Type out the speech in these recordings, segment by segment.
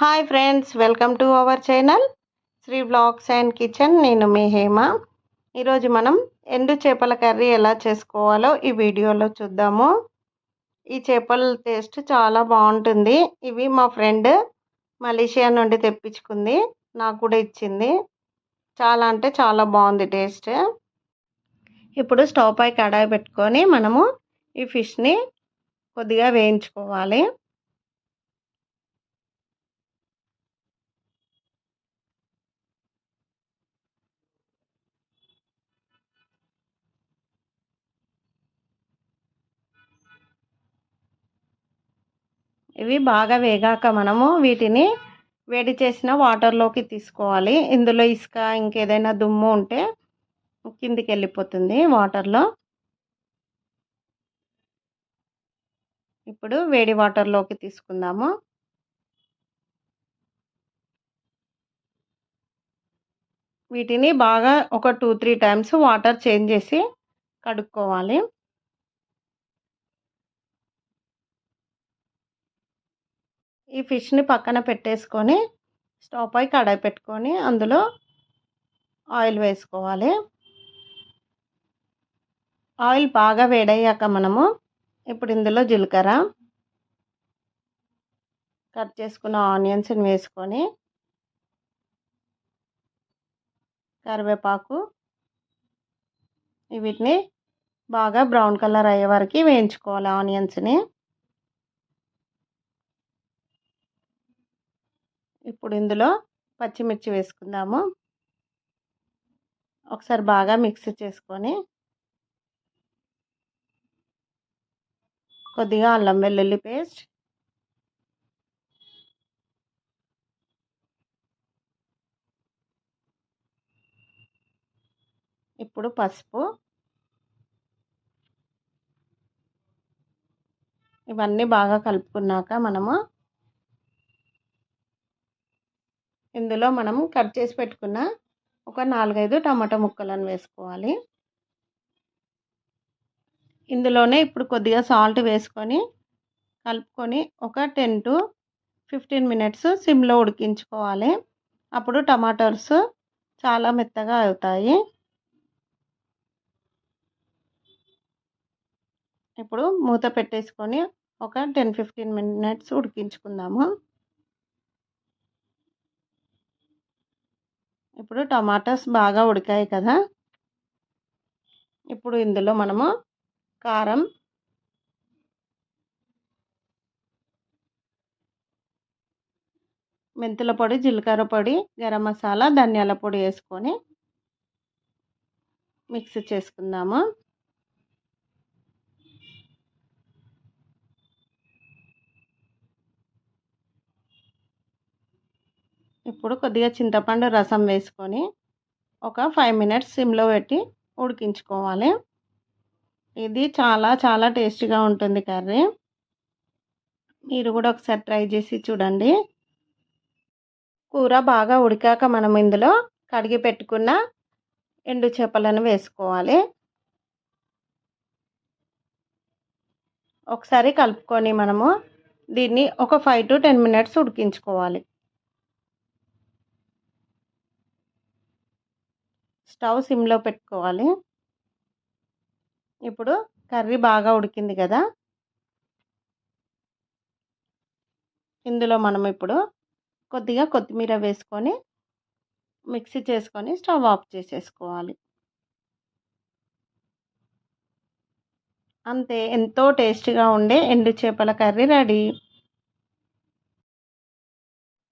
Hi friends welcome to our channel. Sri blogs and kitchen నేను మీ హేమ. ఈరోజు మనం ఎండు చేపల కర్రీ ఎలా చేసుకోవాలో ఈ వీడియోలో చూద్దాము. ఈ చేపల టేస్ట్ చాలా బాగుంటుంది. ఇవి మా ఫ్రెండ్ మలేషియా నుండి తెప్పించుకుంది. నాకు కూడా ఇచ్చింది. చాలా అంటే చాలా బాగుంది టేస్ట్. ఇప్పుడు స్టవ్ పై కడాయి పెట్టుకొని మనము ఈ ఫిష్ని కొద్దిగా వేయించుకోవాలి. ఇవి బాగా వేగాక మనము వీటిని వేడి చేసిన వాటర్లోకి తీసుకోవాలి. ఇందులో ఇసుక ఇంకేదైనా దుమ్ము ఉంటే కిందికి వెళ్ళిపోతుంది వాటర్లో ఇప్పుడు వేడి వాటర్లోకి తీసుకుందాము. వీటిని బాగా ఒక two three times water change చేసి కడుక్కోవాలి. ఈ ఫిష్ని పక్కన పెట్టేసుకొని స్టవ్ పై కడాయి పెట్టుకొని అందులో ఆయిల్ వేసుకోవాలి. ఆయిల్ బాగా వేడయ్యాక మనము ఇప్పుడు ఇందులో జీలకర్ర కట్ చేసుకున్న ఆనియన్స్ని వేసుకొని కరివేపాకు వీటిని బాగా బ్రౌన్ కలర్ అయ్యే వరకు వేయించుకోవాలి ఆనియన్స్ని. ఇప్పుడు ఇందులో పచ్చిమిర్చి వేసుకుందాము. ఒకసారి బాగా మిక్స్ చేసుకొని కొద్దిగా అల్లం వెల్లుల్లి పేస్ట్. ఇప్పుడు పసుపు. ఇవన్నీ బాగా కలుపుకున్నాక మనము ఇందులో మనం కట్ చేసి పెట్టుకున్న ఒక నాలుగైదు టమాటా ముక్కలను వేసుకోవాలి. ఇందులోనే ఇప్పుడు కొద్దిగా సాల్ట్ వేసుకొని కలుపుకొని ఒక టెన్ టు ఫిఫ్టీన్ మినిట్స్ సిమ్లో ఉడికించుకోవాలి. అప్పుడు టమాటోస్ చాలా మెత్తగా అవుతాయి. ఇప్పుడు మూత పెట్టేసుకొని ఒక టెన్ ఫిఫ్టీన్ మినిట్స్ ఉడికించుకుందాము. ఇప్పుడు టమాటాస్ బాగా ఉడికాయి కదా. ఇప్పుడు ఇందులో మనము కారం మెంతుల పొడి జీలకర్ర పొడి గరం మసాలా ధనియాల పొడి వేసుకొని మిక్స్ చేసుకుందాము. ఇప్పుడు కొద్దిగా చింతపండు రసం వేసుకొని ఒక ఫైవ్ మినిట్స్ సిమ్లో పెట్టి ఉడికించుకోవాలి. ఇది చాలా చాలా టేస్టీగా ఉంటుంది కర్రీ. మీరు కూడా ఒకసారి ట్రై చేసి చూడండి. కూర బాగా ఉడికాక మనం ఇందులో కడిగి పెట్టుకున్న ఎండు చేపలను వేసుకోవాలి. ఒకసారి కలుపుకొని మనము దీన్ని ఒక ఫైవ్ టు టెన్ మినిట్స్ ఉడికించుకోవాలి. స్టవ్ సిమ్లో పెట్టుకోవాలి. ఇప్పుడు కర్రీ బాగా ఉడికింది కదా? ఇందులో మనం ఇప్పుడు కొద్దిగా కొత్తిమీర వేసుకొని మిక్సీ చేసుకొని స్టవ్ ఆఫ్ చేసేసుకోవాలి. అంతే ఎంతో టేస్టీగా ఉండే ఎండు చేపల కర్రీ రెడీ.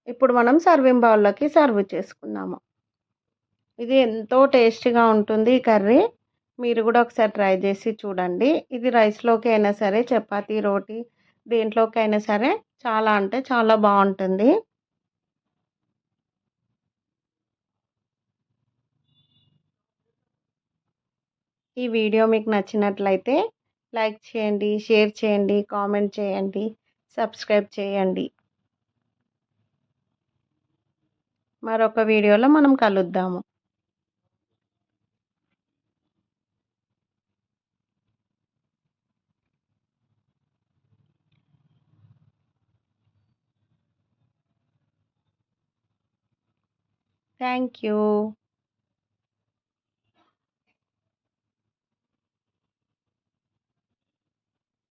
ఇప్పుడు మనం సర్వింగ్ బౌల్లోకి సర్వ్ చేసుకుందాము ఇది ఎంతో టేస్టీగా ఉంటుంది ఈ కర్రీ. మీరు కూడా ఒకసారి ట్రై చేసి చూడండి. ఇది రైస్లోకి అయినా సరే చపాతి రోటీ దేంట్లోకి అయినా సరే చాలా అంటే చాలా బాగుంటుంది. ఈ వీడియో మీకు నచ్చినట్లయితే లైక్ చేయండి షేర్ చేయండి కామెంట్ చేయండి సబ్స్క్రైబ్ చేయండి. మరొక వీడియోలో మనం కలుద్దాము. Thank you.